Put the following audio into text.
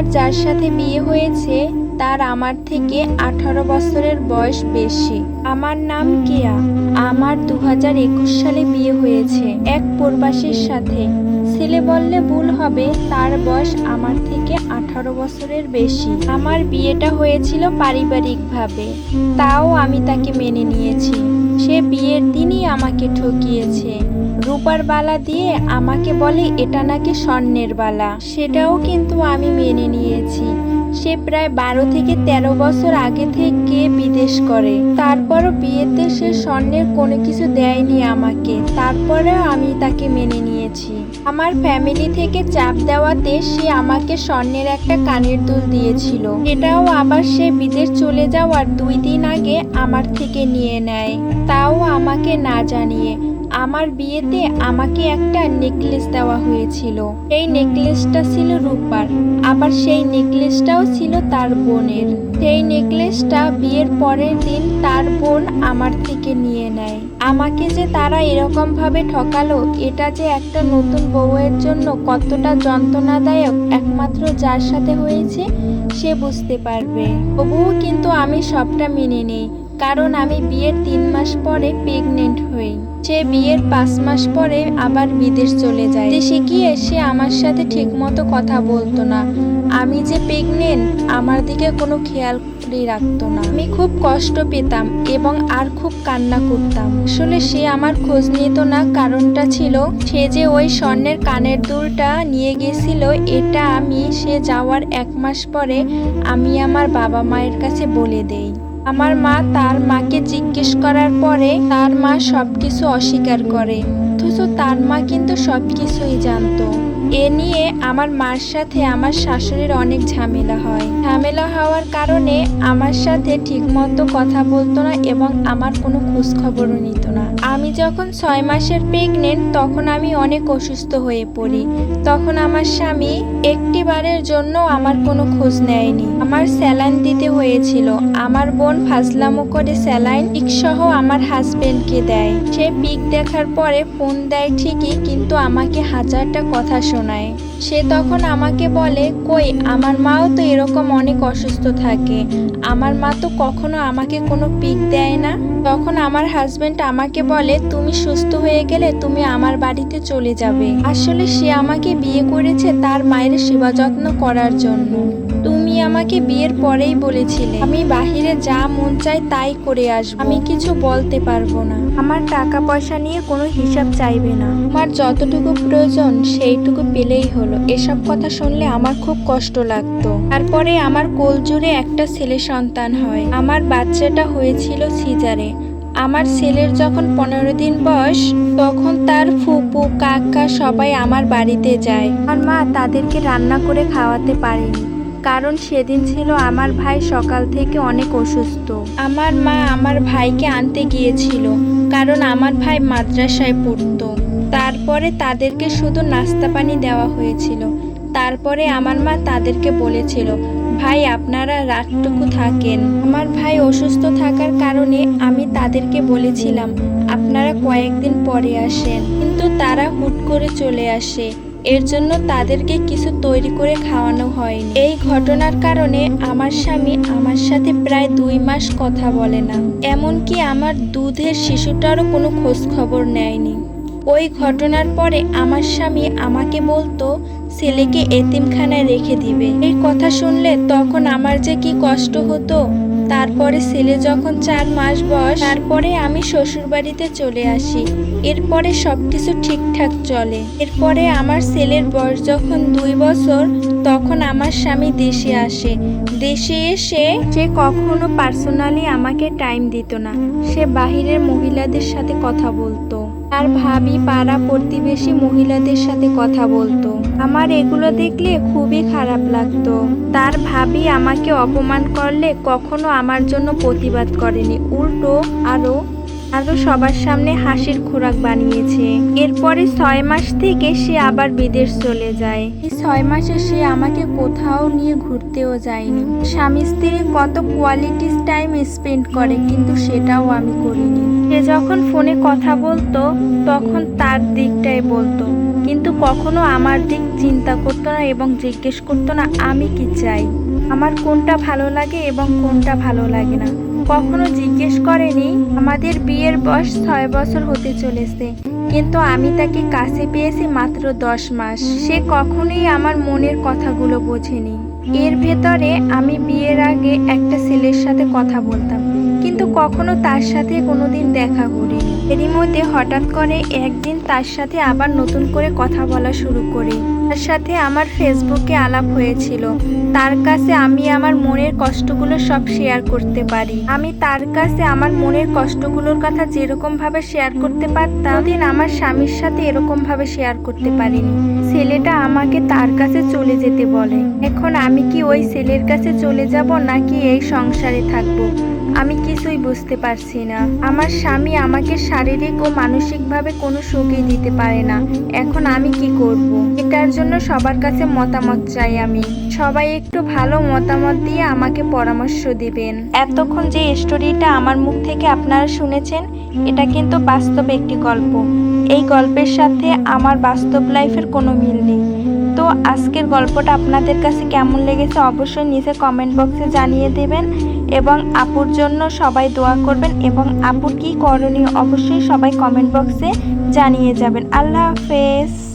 আমার যার সাথে বিয়ে হয়েছে, তার আমার থেকে আঠারো বছরের বয়স বেশি। আমার নাম কেয়া। আমার দু হাজার একুশ সালে বিয়ে হয়েছে। এক প্রবাসীর সাথে। ছেলে বললে ভুল হবে, তার বয়স আমার থেকে আঠারো বছরের বেশি। আমার বিয়েটা হয়েছিল পারিবারিকভাবে। তাও আমি তাকে মেনে নিয়েছি। সে বিয়ের দিনই আমাকে ঠকিয়েছে। রূপার বালা দিয়ে আমাকে বলে এটা নাকি স্বর্ণের বালা। সেটাও কিন্তু আমি মেনে নিয়েছি। সে প্রায় বারো থেকে তেরো বছর আগে থেকে বিদেশ করে। তারপরও বিয়েতে সে স্বর্ণের কোনো কিছু দেয়নি আমাকে। তারপরেও আমি তাকে মেনে নিয়েছি। আমার ফ্যামিলি থেকে চাপ দেওয়াতে সে আমাকে স্বর্ণের একটা কানের দুল দিয়েছিল। এটাও আবার সে বিদেশ চলে যাওয়ার দুই দিন আগে আমার থেকে নিয়ে নেয়। তাও আমাকে না জানিয়ে আমার বিয়েতে আমাকে একটা নেকলেস দেওয়া হয়েছিল। এই নেকলেসটা ছিল রূপার আবার সেই নেকলেসটাও ছিল তার বোনের। সেই নেকলেসটা বিয়ের পরের দিন তার বোন আমার থেকে নিয়ে নেয়। আমাকে যে তারা এরকম ভাবে ঠকালো, এটা যে একটা নতুন বউয়ের জন্য কতটা যন্ত্রণাদায়ক একমাত্র যার সাথে হয়েছে, সে বুঝতে পারবে। তবুও কিন্তু আমি সবটা মেনে নেই। কারণ আমি বিয়ের তিন মাস পরে প্রেগনেন্ট হই। সে বিয়ের পাঁচ মাস পরে আবার বিদেশ চলে যায়। দেশে গিয়ে সে আমার সাথে ঠিকমতো কথা বলতো না। আমি যে প্রেগনেন্ট আমার দিকে কোনো খেয়াল রাখতো না। আমি খুব কষ্ট পেতাম এবং আর খুব কান্না করতাম। আসলে সে আমার খোঁজ নিত না, কারণটা ছিল সে যে ওই স্বর্ণের কানের দুলটা নিয়ে গেছিল, এটা আমি সে যাওয়ার এক মাস পরে আমি আমার বাবা মায়ের কাছে বলে দেই। আমার মা তার মাকে জিজ্ঞেস করার পরে তার মা সবকিছু অস্বীকার করে। অথচ তার মা কিন্তু সবকিছুই জানতো। এ নিয়ে আমার মার সাথে আমার শাশুড়ির অনেক ঝামেলা হয়। ঝামেলা হওয়ার কারণে আমার সাথে ঠিকমতো কথা বলতো না এবং আমার কোনো খোঁজ খবরও নিত না। আমি যখন ছয় মাসের প্রেগনেন্ট তখন আমি অনেক অসুস্থ হয়ে পড়ি। তখন আমার স্বামী একটি বারের জন্য আমার কোনো খোঁজ নেয়নি। আমার স্যালাইন দিতে হয়েছিল। আমার বোন ফাজলামো করে স্যালাইন সহ আমার হাজবেন্ডকে দেয়। সে পিক দেখার পরে ফোন দেয় ঠিকই, কিন্তু আমাকে হাজারটা কথা শোনায় সে তখন আমাকে বলে, কই, আমার মাও তো এরকম অনেক অসুস্থ থাকে। আমার মা তো কখনো আমাকে কোনো পিক দেয় না। তখন আমার হাজবেন্ড আমাকে বলে, তুমি সুস্থ হয়ে গেলে তুমি আমার বাড়িতে চলে যাবে। আসলে সে আমাকে বিয়ে করেছে তার মায়ের সেবা যত্ন করার জন্য। আমাকে বিয়ের পরেই বলেছিলে। আমি বাহিরে যা মন চায় তাই করে আসব। আমি কিছু বলতে পারব না। আমার টাকা পয়সা নিয়ে কোনো হিসাব চাইবে না। আমার যতটুকু প্রয়োজন সেইটুকু পেলেই হলো। এসব কথা শুনলে আমার খুব কষ্ট লাগতো। তারপরে আমার কোল জুড়ে একটা ছেলে সন্তান হয়। আমার বাচ্চাটা হয়েছিল সিজারে। আমার ছেলের যখন পনেরো দিন বয়স, তখন তার ফুপু, কাকা সবাই আমার বাড়িতে যায়। আমার মা তাদেরকে রান্না করে খাওয়াতে পারেনি। কারণ সেদিন ছিল আমার ভাই সকাল থেকে অনেক অসুস্থ। আমার মা আমার ভাইকে আনতে গিয়েছিল, কারণ আমার ভাই মাদ্রাসায় পড়তো। তারপরে তাদেরকে শুধু নাস্তা পানি দেওয়া হয়েছিল। তারপরে আমার মা তাদেরকে বলেছিল, ভাই, আপনারা রাতটুকু থাকেন। আমার ভাই অসুস্থ থাকার কারণে আমি তাদেরকে বলেছিলাম, আপনারা কয়েকদিন পরে আসেন। কিন্তু তারা হুট করে চলে আসে। এর জন্য তাদেরকে কিছু তৈরি করে খাওয়ানো হয়নি। এই ঘটনার কারণে আমার স্বামী আমার সাথে প্রায় দুই মাস কথা বলে না। এমনকি আমার দুধের শিশুটারও কোনো খোঁজ খবর নেয়নি। ওই ঘটনার পরে আমার স্বামী আমাকে বলতো, ছেলেকে এতিমখানায় রেখে দিবে। এই কথা শুনলে তখন আমার যে কি কষ্ট হতো তারপরে ছেলে যখন চার মাস বয়স, তারপরে আমি শ্বশুর বাড়িতে চলে আসি। এরপরে সব কিছু ঠিকঠাক চলে। এরপরে আমার ছেলের বয়স যখন দুই বছর, তখন আমার স্বামী দেশে আসে। দেশে এসে সে কখনো পার্সোনালি আমাকে টাইম দিত না। সে বাহিরের মহিলাদের সাথে কথা বলতো। তার ভাবি পাড়া প্রতিবেশী মহিলাদের সাথে কথা বলতো। আমার এগুলো দেখলে খুবই খারাপ লাগতো। তার ভাবি আমাকে অপমান করলে কখনো আমার জন্য প্রতিবাদ করেনি। উল্টো আরও আরও সবার সামনে হাসির খোরাক বানিয়েছে। এরপরে ছয় মাস থেকে সে আবার বিদেশ চলে যায়। এই ছয় মাসে সে আমাকে কোথাও নিয়ে ঘুরতেও যায়নি। স্বামী স্ত্রী কত কোয়ালিটি টাইম স্পেন্ড করে, কিন্তু সেটাও আমি করিনি। সে যখন ফোনে কথা বলতো, তখন তার দিকটাই বলতো। কিন্তু কখনো আমার দিক চিন্তা করতো না এবং জিজ্ঞেস করতো না, আমি কি চাই? আমার কোনটা ভালো লাগে এবং কোনটা ভালো লাগে না? কখনো জিজ্ঞেস করেনি, আমাদের বিয়ের বয়স ছয় বছর হতে চলেছে, কিন্তু আমি তাকে কাছে পেয়েছি মাত্র দশ মাস। সে কখনোই আমার মনের কথাগুলো বোঝেনি। এর ভেতরে আমি বিয়ের আগে একটা ছেলের সাথে কথা বলতাম, কিন্তু কখনো তার সাথে কোনোদিন দেখা করিনি। এরই মধ্যে হঠাৎ করে একদিন তার সাথে আবার নতুন করে কথা বলা শুরু করি। তার সাথে আমার ফেসবুকে আলাপ হয়েছিল। তার কাছে আমি আমার মনের কষ্টগুলো সব শেয়ার করতে পারি। আমি তার কাছে আমার মনের কষ্টগুলোর কথা যেরকম ভাবে শেয়ার করতে পারতাম দিন আমার স্বামীর সাথে এরকম ভাবে শেয়ার করতে পারিনি। ছেলেটা আমাকে তার কাছে চলে যেতে বলে। এখন আমি কি ওই ছেলের কাছে চলে যাব নাকি এই সংসারে থাকব? আমি কিছুই বুঝতে পারছি না। আমার স্বামী আমাকে শারীরিক ও মানসিকভাবে কোনো সুখই দিতে পারে না। এখন আমি কি করব। এটার জন্য সবার কাছে মতামত চাই আমি। সবাই একটু ভালো মতামত দিয়ে আমাকে পরামর্শ দিবেন। এতক্ষণ যে স্টোরিটা আমার মুখ থেকে আপনারা শুনেছেন, এটা কিন্তু বাস্তব একটি গল্প। এই গল্পের সাথে আমার বাস্তব লাইফের কোনো মিল নেই। আজকের গল্পটা আপনাদের কাছে কেমন লেগেছে অবশ্যই নিচে কমেন্ট বক্সে জানিয়ে দেবেন এবং আপুর জন্য সবাই দোয়া করবেন এবং আপুর কী করণীয় অবশ্যই সবাই কমেন্ট বক্সে জানিয়ে যাবেন। আল্লাহ হাফেজ।